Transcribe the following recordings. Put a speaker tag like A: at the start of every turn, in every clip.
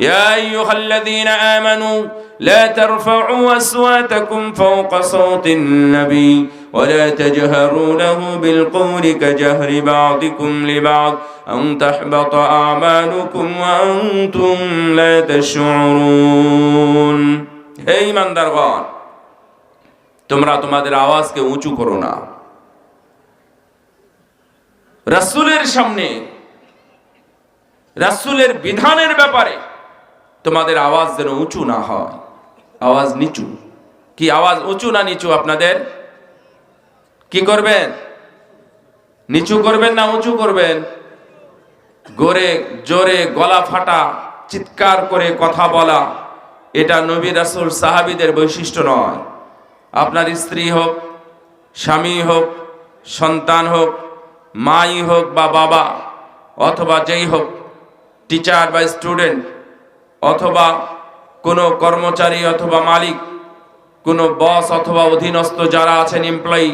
A: يا أيها الذين آمنوا لا ترفعوا أصواتكم فوق صوت النبي ولا تجهروا له بالقول كجهر بعضكم لبعض أن تحبط أعمالكم وأنتم لا تشعرون হে ইমানদারগণ তোমরা তোমাদের আওয়াজকে উঁচু করো না রাসূলের সামনে রাসূলের বিধানের ব্যাপারে তোমাদের আওয়াজ যেন উঁচু না হয় আওয়াজ নিচু কি আওয়াজ উঁচু না নিচু আপনাদের কি করবেন নিচু করবেন না উঁচু করবেন গড়ে জোরে গলা ফাটা চিৎকার করে কথা বলা এটা নবী রাসুল সাহাবিদের বৈশিষ্ট্য নয় আপনার স্ত্রী হোক স্বামী হোক সন্তান হোক মাই হোক বা বাবা অথবা যেই হোক টিচার বা স্টুডেন্ট অথবা কোনো কর্মচারী অথবা মালিক কোনো বস অথবা অধীনস্থ যারা আছেন এমপ্লয়ি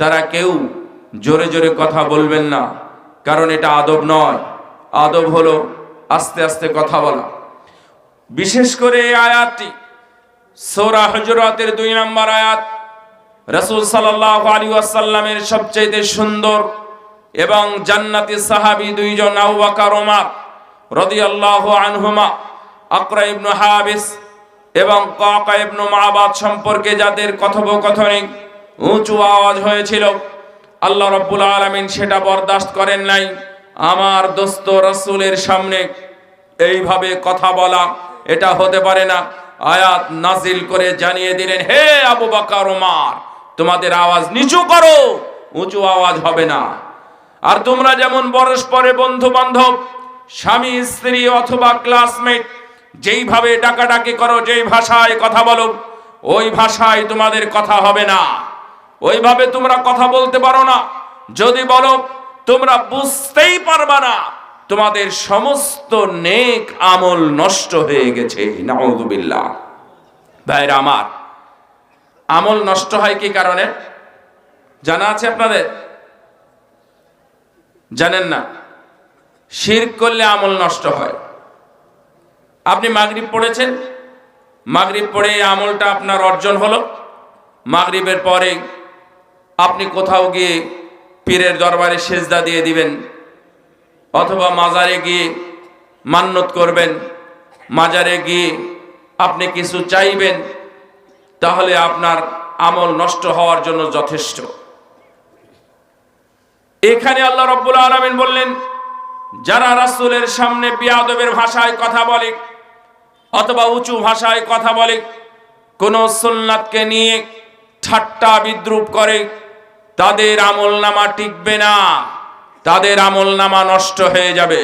A: তারা কেউ জোরে জোরে কথা বলবেন না কারণ এটা আদব নয় আদব হলো আস্তে আস্তে কথা বলা বিশেষ করে এই আয়াতটি সৌরা হজরতের দুই নম্বর আয়াত রসুল সাল্লি আসাল্লামের সবচেয়ে সুন্দর এবং জান্নাতি সাহাবি দুইজন আউ্বাকার রদি আল্লাহ আনহুমা আকরা ইবনু হাবিস এবং কাকা ইবনু মাবাদ সম্পর্কে যাদের কথোপকথনে উঁচু আওয়াজ হয়েছিল আল্লাহ রব্বুল আলমিন সেটা বরদাস্ত করেন নাই আমার দোস্ত রসুলের সামনে এইভাবে কথা বলা এটা হতে পারে না আয়াত নাজিল করে জানিয়ে দিলেন হে আবু বাকার ওমার তোমাদের আওয়াজ নিচু করো উঁচু আওয়াজ হবে না আর তোমরা যেমন পরস্পরে বন্ধু বান্ধব স্বামী স্ত্রী অথবা ক্লাসমেট যেইভাবে ডাকাডাকি করো যেই ভাষায় কথা বলো ওই ভাষায় তোমাদের কথা হবে না ওইভাবে তোমরা কথা বলতে পারো না যদি বলো তোমরা বুঝতেই পারবা না তোমাদের সমস্ত নেক আমল নষ্ট হয়ে গেছে নাউদুবিল্লা ভাইরা আমার আমল নষ্ট হয় কি কারণে জানা আছে আপনাদের জানেন না শির করলে আমল নষ্ট হয় আপনি মাগরীব পড়েছেন মাগরীব পড়ে আমলটা আপনার অর্জন হলো মাগরীবের পরে আপনি কোথাও গিয়ে পীরের দরবারে সেজদা দিয়ে দিবেন অথবা মাজারে গিয়ে মান্যত করবেন মাজারে গিয়ে আপনি কিছু চাইবেন তাহলে আপনার আমল নষ্ট হওয়ার জন্য যথেষ্ট এখানে আল্লাহ রব্বুল আলমিন বললেন যারা রাসুলের সামনে বিয়াদবের ভাষায় কথা বলে অথবা উঁচু ভাষায় কথা বলে কোন সোল্লাদকে নিয়ে ঠাট্টা বিদ্রুপ করে তাদের আমল নামা টিকবে না তাদের আমল নামা নষ্ট হয়ে যাবে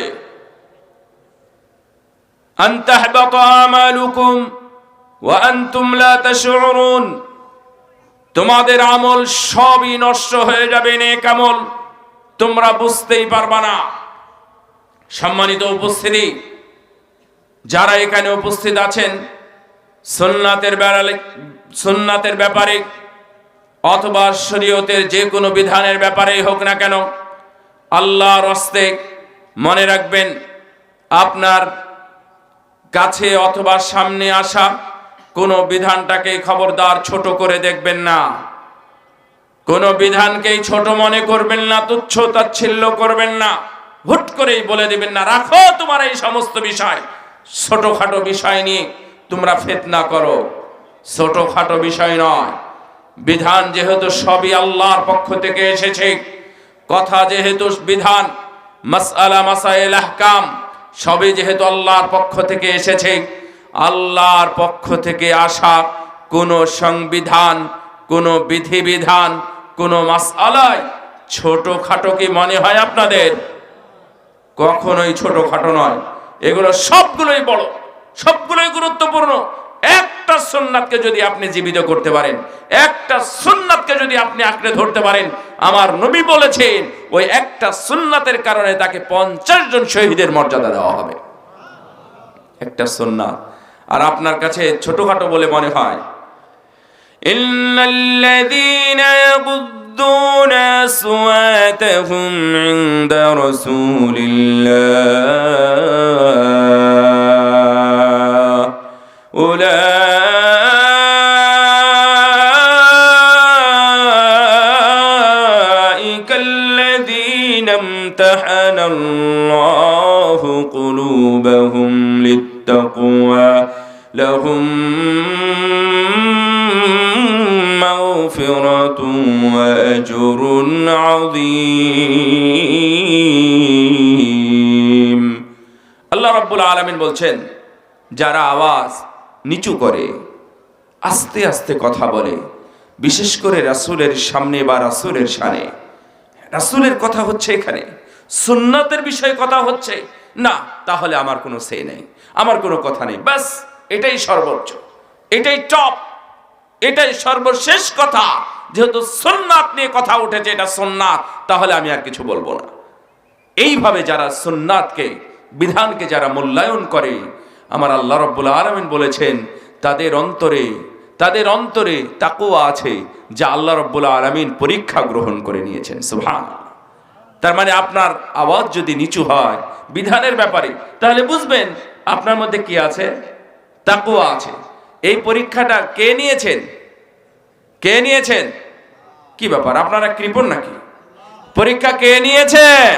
A: তোমাদের আমল সবই নষ্ট হয়ে যাবে নে কামল তোমরা বুঝতেই পারবা না সম্মানিত উপস্থিতি যারা এখানে উপস্থিত আছেন সোননাথের বেড়ালে সোননাথের ব্যাপারে অথবা শরীয়তের যে কোনো বিধানের ব্যাপারেই হোক না কেন আল্লাহর অস্তে মনে রাখবেন আপনার কাছে অথবা সামনে আসা কোনো বিধানটাকে খবরদার ছোট করে দেখবেন না কোনো বিধানকেই ছোট মনে করবেন না তুচ্ছ তাচ্ছিল্য করবেন না হুট করেই বলে দিবেন না রাখো তোমার এই সমস্ত বিষয় ছোটোখাটো বিষয় নিয়ে তোমরা ফেতনা করো ছোটোখাটো বিষয় নয় বিধান যেহেতু সবই আল্লাহর পক্ষ থেকে এসেছে কথা যেহেতু বিধান মাসআলা মাসাইল আহকাম সবই যেহেতু আল্লাহর পক্ষ থেকে এসেছে আল্লাহর পক্ষ থেকে আসা কোনো সংবিধান কোনো বিধিবিধান কোনো মাসআলায় ছোটোখাটো কি মনে হয় আপনাদের কখনোই ছোটোখাটো নয় এগুলো সবগুলোই বড় সবগুলোই গুরুত্বপূর্ণ একটা সুন্নাতকে যদি আপনি জীবিত করতে পারেন একটা সুন্নাতকে যদি আপনি আঁকড়ে ধরতে পারেন আমার নবী বলেছেন ওই একটা সুন্নাতের কারণে তাকে পঞ্চাশ জন শহীদের মর্যাদা দেওয়া হবে একটা সুন্নাত আর আপনার কাছে ছোটখাটো বলে মনে হয় ইন্নাল্লাযীনা أولئك الذين امتحن الله قلوبهم للتقوى لهم مغفرة وأجر عظيم الله رب العالمين بلشن যারা آواز নিচু করে আস্তে আস্তে কথা বলে বিশেষ করে রাসুলের সামনে বা রাসুলের সামনে রাসুলের কথা হচ্ছে এখানে সুন্নাতের বিষয়ে কথা হচ্ছে না তাহলে আমার কোনো সে নেই আমার কোনো কথা নেই ব্যাস এটাই সর্বোচ্চ এটাই টপ এটাই সর্বশেষ কথা যেহেতু সোননাথ নিয়ে কথা উঠেছে এটা সোননাথ তাহলে আমি আর কিছু বলবো না এইভাবে যারা সোননাথকে বিধানকে যারা মূল্যায়ন করে আমার আল্লাহ রব্বুল আলমিন বলেছেন তাদের অন্তরে তাদের অন্তরে তাকুয়া আছে যা আল্লাহ রব্বুল আলমিন পরীক্ষা গ্রহণ করে নিয়েছেন সুহান তার মানে আপনার আওয়াজ যদি নিচু হয় বিধানের ব্যাপারে তাহলে বুঝবেন আপনার মধ্যে কি আছে তাকুয়া আছে এই পরীক্ষাটা কে নিয়েছেন কে নিয়েছেন কি ব্যাপার আপনারা কৃপণ নাকি পরীক্ষা কে নিয়েছেন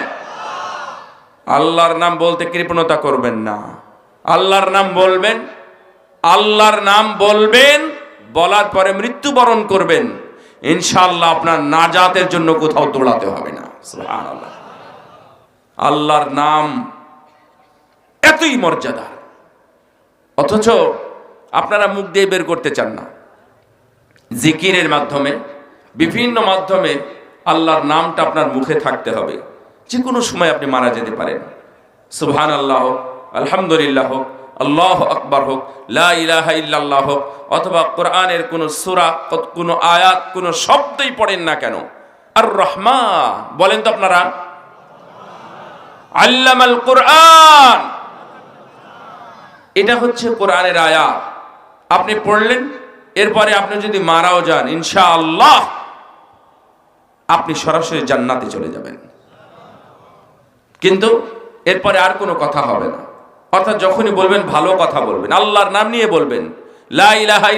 A: আল্লাহর নাম বলতে কৃপণতা করবেন না আল্লাহর নাম বলবেন আল্লাহর নাম বলবেন বলার পরে মৃত্যুবরণ করবেন ইনশাল্লাহ আপনার নাজাতের জন্য কোথাও দৌড়াতে হবে না আল্লাহর নাম এতই মর্যাদা অথচ আপনারা মুখ দিয়ে বের করতে চান না জিকিরের মাধ্যমে বিভিন্ন মাধ্যমে আল্লাহর নামটা আপনার মুখে থাকতে হবে যে কোনো সময় আপনি মারা যেতে পারেন সুহান আল্লাহ আলহামদুলিল্লাহ হোক আল্লাহ আকবর হোক লাহ ইল্লাল্লাহ হোক অথবা কোরআনের কোন সুরা কোনো আয়াত কোনো শব্দই পড়েন না কেন আর রহমান বলেন তো আপনারা আল্লামাল কোরআন এটা হচ্ছে কোরআনের আয়াত আপনি পড়লেন এরপরে আপনি যদি মারাও যান ইনশা আল্লাহ আপনি সরাসরি জান্নাতে চলে যাবেন কিন্তু এরপরে আর কোনো কথা হবে না অর্থাৎ যখনই বলবেন ভালো কথা বলবেন আল্লাহর নাম নিয়ে বলবেন লা ইলাহা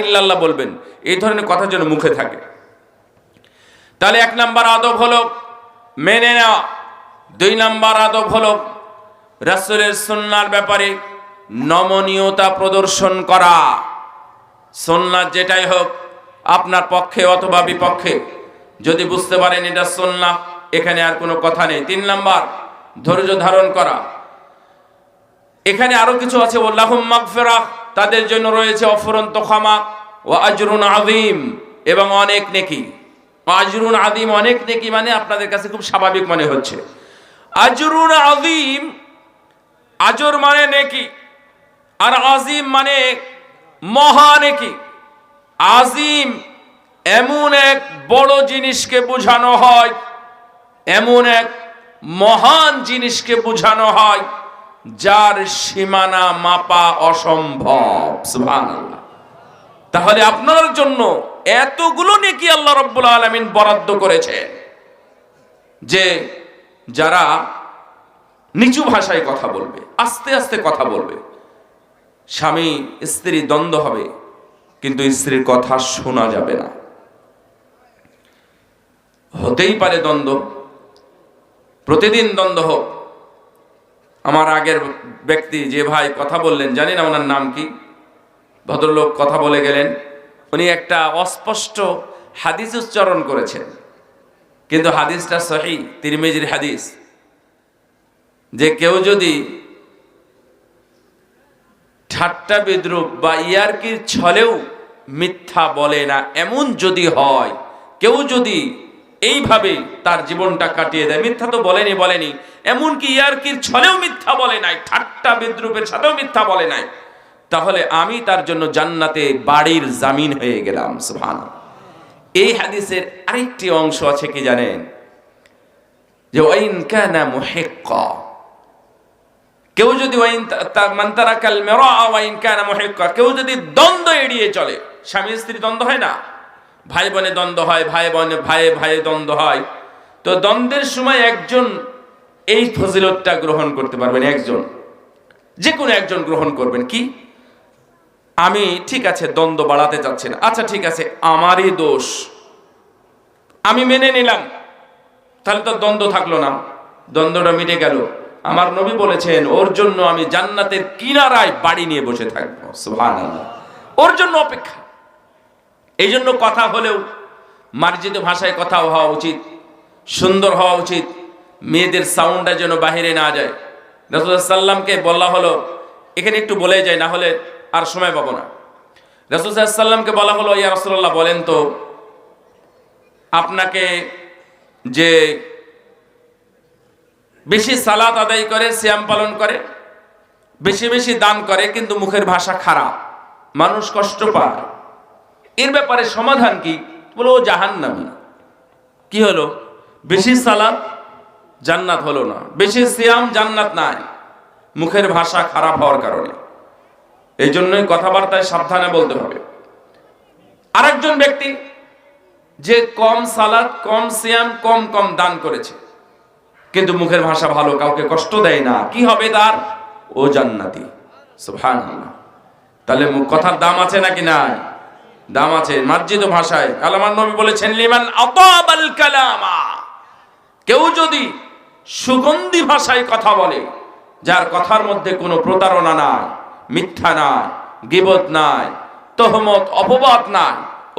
A: বলবেন এই ধরনের কথা যেন মুখে থাকে তাহলে এক নাম্বার আদব হল মেনে নেওয়া দুই নাম্বার আদব হল রাসুলের সন্ন্যার ব্যাপারে নমনীয়তা প্রদর্শন করা সন্ন্যাস যেটাই হোক আপনার পক্ষে অথবা বিপক্ষে যদি বুঝতে পারেন এটা সন্না এখানে আর কোনো কথা নেই তিন নাম্বার ধৈর্য ধারণ করা এখানে আরো কিছু আছে তাদের জন্য রয়েছে অফরন্ত ক্ষমা ও আজরুন আদিম এবং অনেক নেকি আজরুন আদিম অনেক নেকি মানে আপনাদের কাছে খুব স্বাভাবিক মনে হচ্ছে আজরুন আদিম আজর মানে নেকি আর আজিম মানে মহা নেকি আজিম এমন এক বড় জিনিসকে বোঝানো হয় এমন এক মহান জিনিসকে বোঝানো হয় যার সীমানা মাপা অসম্ভব তাহলে আপনার জন্য এতগুলো নেকি আল্লাহ রব্বুল আলমিন বরাদ্দ করেছে যে যারা নিচু ভাষায় কথা বলবে আস্তে আস্তে কথা বলবে স্বামী স্ত্রী দ্বন্দ্ব হবে কিন্তু স্ত্রীর কথা শোনা যাবে না হতেই পারে দ্বন্দ্ব প্রতিদিন দ্বন্দ্ব হোক আমার আগের ব্যক্তি যে ভাই কথা বললেন জানি না ওনার নাম কি ভদ্রলোক কথা বলে গেলেন উনি একটা অস্পষ্ট হাদিস উচ্চারণ করেছেন কিন্তু হাদিসটা সহি তিরমেজির হাদিস যে কেউ যদি ঠাট্টা বিদ্রুপ বা ইয়ারকির ছলেও মিথ্যা বলে না এমন যদি হয় কেউ যদি এইভাবে তার জীবনটা কাটিয়ে দেয় মিথ্যা তো বলেনি বলেনি এমনকি ইয়ারকির ছলেও মিথ্যা বলে নাই ঠাট্টা বিদ্রুপের সাথেও মিথ্যা বলে নাই তাহলে আমি তার জন্য জান্নাতে বাড়ির জামিন হয়ে গেলাম সুহান এই হাদিসের আরেকটি অংশ আছে কি জানেন যে ওয়াইন কানা মুহিক্ক কেউ যদি ওয়াইন মান্তারা কাল মেরা ওয়াইন কানা মুহিক্ক কেউ যদি দ্বন্দ্ব এড়িয়ে চলে স্বামী স্ত্রী দ্বন্দ্ব হয় না ভাই বোনে দ্বন্দ্ব হয় ভাই বোনে ভাইয়ে ভাইয়ে দ্বন্দ্ব হয় তো দ্বন্দ্বের সময় একজন এই ফজিলতটা গ্রহণ করতে পারবেন একজন যে কোনো একজন গ্রহণ করবেন কি আমি ঠিক আছে দ্বন্দ্ব বাড়াতে চাচ্ছি না আচ্ছা ঠিক আছে আমারই দোষ আমি মেনে নিলাম তাহলে তো দ্বন্দ্ব থাকলো না দ্বন্দ্বটা মিটে গেল আমার নবী বলেছেন ওর জন্য আমি জান্নাতের কিনারায় বাড়ি নিয়ে বসে থাকবো ওর জন্য অপেক্ষা এই জন্য কথা হলেও মার্জিত ভাষায় কথা হওয়া উচিত সুন্দর হওয়া উচিত মেয়েদের সাউন্ডটা যেন বাহিরে না যায় সাল্লামকে বলা হলো এখানে একটু বলে যায় না হলে আর সময় পাবো না সাল্লামকে বলা হলো ইয়া রসল্লাহ বলেন তো আপনাকে যে বেশি সালাত আদায় করে শ্যাম পালন করে বেশি বেশি দান করে কিন্তু মুখের ভাষা খারাপ মানুষ কষ্ট পায় এর ব্যাপারে সমাধান কি বলো ও জাহান্নামী কি হলো বেশি সালাদ জান্নাত হলো না বেশি সিয়াম জান্নাত নাই মুখের ভাষা খারাপ হওয়ার কারণে এই জন্যই কথাবার্তায় সাবধানে বলতে হবে আরেকজন ব্যক্তি যে কম সালাদ কম সিয়াম কম কম দান করেছে কিন্তু মুখের ভাষা ভালো কাউকে কষ্ট দেয় না কি হবে তার ও জান্নাতি সুবহানাল্লাহ তাহলে কথার দাম আছে নাকি নাই দাম আছে মার্জিত ভাষায় কালামান নবী বলেছেন লিমান কালামা কেউ যদি সুগন্ধি ভাষায় কথা বলে যার কথার মধ্যে কোনো প্রতারণা নাই মিথ্যা নাই গিবত নাই তহমত অপবাদ নাই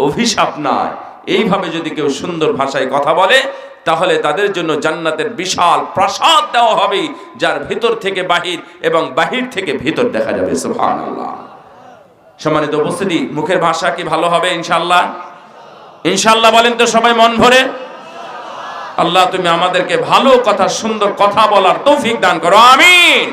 A: অভিশাপ নাই এইভাবে যদি কেউ সুন্দর ভাষায় কথা বলে তাহলে তাদের জন্য জান্নাতের বিশাল প্রাসাদ দেওয়া হবে যার ভিতর থেকে বাহির এবং বাহির থেকে ভিতর দেখা যাবে আল্লাহ সম্মানিত উপস্থিতি মুখের ভাষা কি ভালো হবে ইনশাল্লাহ ইনশাল্লাহ বলেন তো সবাই মন ভরে আল্লাহ তুমি আমাদেরকে ভালো কথা সুন্দর কথা বলার তৌফিক দান করো আমিন